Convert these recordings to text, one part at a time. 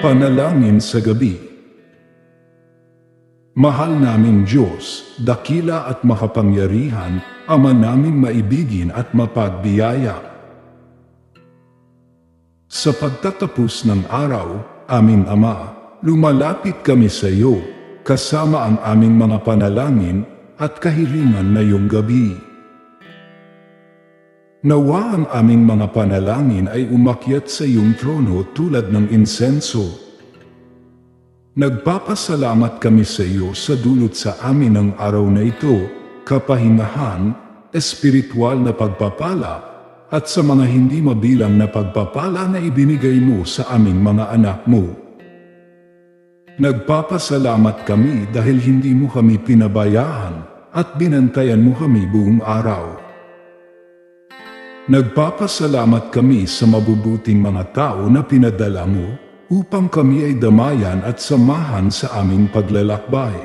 Panalangin sa gabi. Mahal naming Diyos, dakila at makapangyarihan, Ama naming maibigin at mapagbiyaya. Sa pagtatapos ng araw, aming Ama, lumalapit kami sa iyo, kasama ang aming mga panalangin at kahilingan na iyong gabi. Nawa ang aming mga panalangin ay umakyat sa iyong trono tulad ng insenso. Nagpapasalamat kami sa iyo sa dulot sa amin ng araw na ito, kapahingahan, espiritual na pagpapala, at sa mga hindi mabilang na pagpapala na ibinigay mo sa aming mga anak mo. Nagpapasalamat kami dahil hindi mo kami pinabayaan at binantayan mo kami buong araw. Nagpapasalamat kami sa mabubuting mga tao na pinadala mo upang kami ay damayan at samahan sa aming paglalakbay.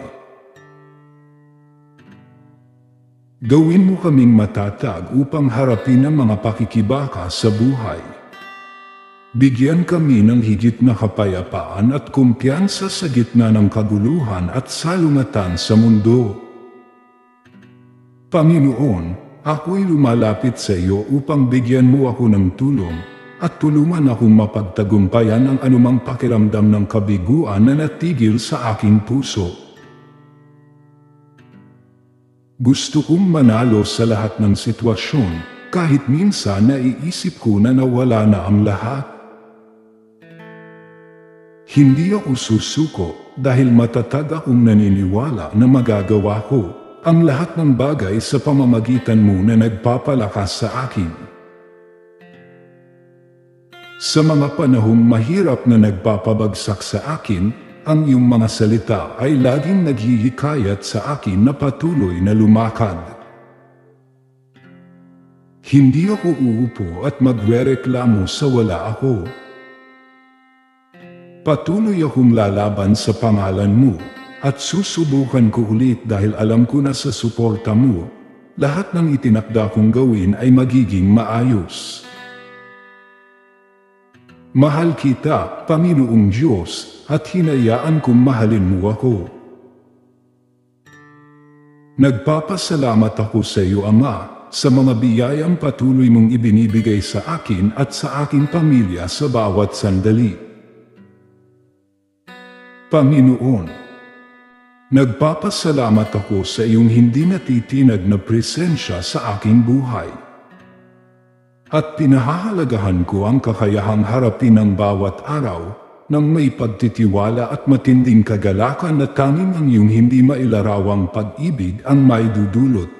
Gawin mo kaming matatag upang harapin ang mga pakikibaka sa buhay. Bigyan kami ng higit na kapayapaan at kumpiyansa sa gitna ng kaguluhan at salungatan sa mundo. Panginoon, ako'y lumalapit sa iyo upang bigyan mo ako ng tulong at tulungan akong mapagtagumpayan ang anumang pakiramdam ng kabiguan na natigil sa aking puso. Gusto kong manalo sa lahat ng sitwasyon, kahit minsan naiisip ko na nawala na ang lahat. Hindi ako susuko dahil matatag akong naniniwala na magagawa ko ang lahat ng bagay sa pamamagitan mo na nagpapalakas sa akin. Sa mga panahong mahirap na nagpapabagsak sa akin, ang iyong mga salita ay laging naghihikayat sa akin na patuloy na lumakad. Hindi ako uupo at magrereklamo sa wala ako. Patuloy akong lalaban sa pangalan mo at susubukan ko ulit dahil alam ko na sa suporta mo, lahat ng itinakda kong gawin ay magiging maayos. Mahal kita, Panginoong Diyos, at hinayaan kong mahalin mo ako. Nagpapasalamat ako sa iyo, Ama, sa mga biyayang patuloy mong ibinibigay sa akin at sa aking pamilya sa bawat sandali. Panginoon, nagpapasalamat ako sa iyong hindi natitinag na presensya sa aking buhay at pinahahalagahan ko ang kakayahang harapin ang bawat araw ng may pagtitiwala at matinding kagalakan na tanging ang iyong hindi mailarawang pag-ibig ang may dudulot.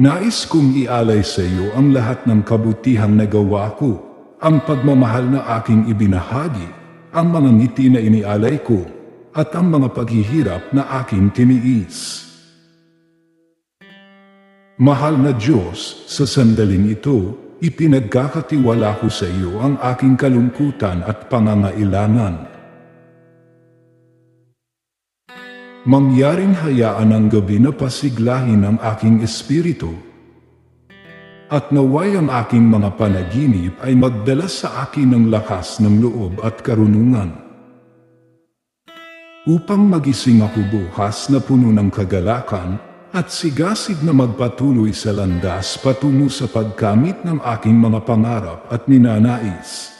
Nais kong ialay sa iyo ang lahat ng kabutihang nagawa ko, ang pagmamahal na aking ibinahagi, ang mga ngiti na inialay ko, at ang mga paghihirap na aking tiniis. Mahal na Diyos, sa sandaling ito, ipinagkakatiwala ko sa iyo ang aking kalungkutan at pangangailangan. Mangyaring hayaan ang gabi na pasiglahin ang aking espiritu. At naway ang aking mga panaginip ay magdala sa akin ng lakas ng loob at karunungan. Upang magising ako bukas na puno ng kagalakan, at sigasig na magpatuloy sa landas patungo sa pagkamit ng aking mga pangarap at ninanais.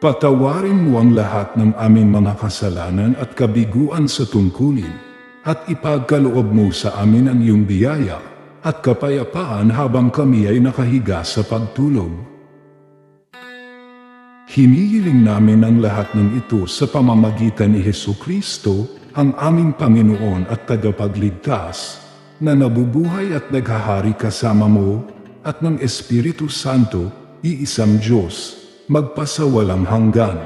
Patawarin mo ang lahat ng aming mga kasalanan at kabiguan sa tungkulin, at ipagkaloob mo sa amin ang iyong biyaya at kapayapaan habang kami ay nakahiga sa pagtulog. Hinihiling namin ang lahat ng ito sa pamamagitan ni Heso Kristo, ang aming Panginoon at tagapagligtas, na nabubuhay at naghahari kasama mo, at ng Espiritu Santo, iisang Diyos, magpasawalang hanggan.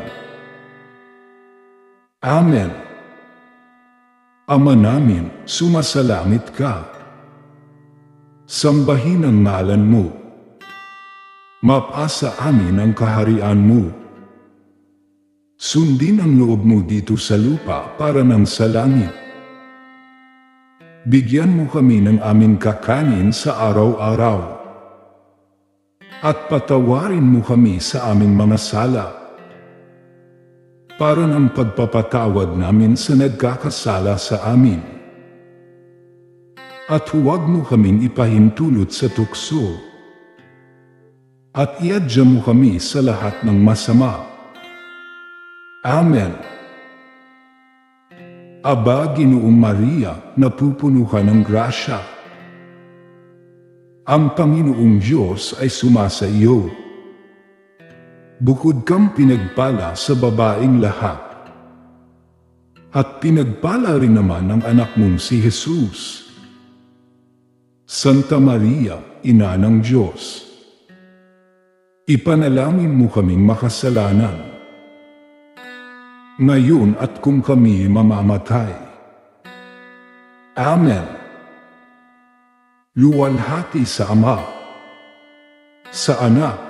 Amen. Ama namin, sumasalamit ka. Sambahin ang ngalan mo. Mapasa amin ang kaharian mo Sundin ang loob mo dito sa lupa para ng sa langit. Bigyan mo kami ng aming kakanin sa araw-araw. At patawarin mo kami sa aming mga sala. Para ng pagpapatawad namin sa nagkakasala sa amin. At huwag mo kaming ipahintulot sa tukso. At iadya mo kami sa lahat ng masama. Amen. Aba, Ginoong Maria, napupuno ka ng grasya. Ang Panginoong Diyos ay sumasa iyo. Bukod kang pinagpala sa babaing lahat. At pinagpala rin naman ang anak mong si Jesus. Santa Maria, Ina ng Diyos. Ipanalangin mo kaming makasalanan ngayon at kung kami mamamatay. Amen. Luwalhati sa Ama, sa Anak,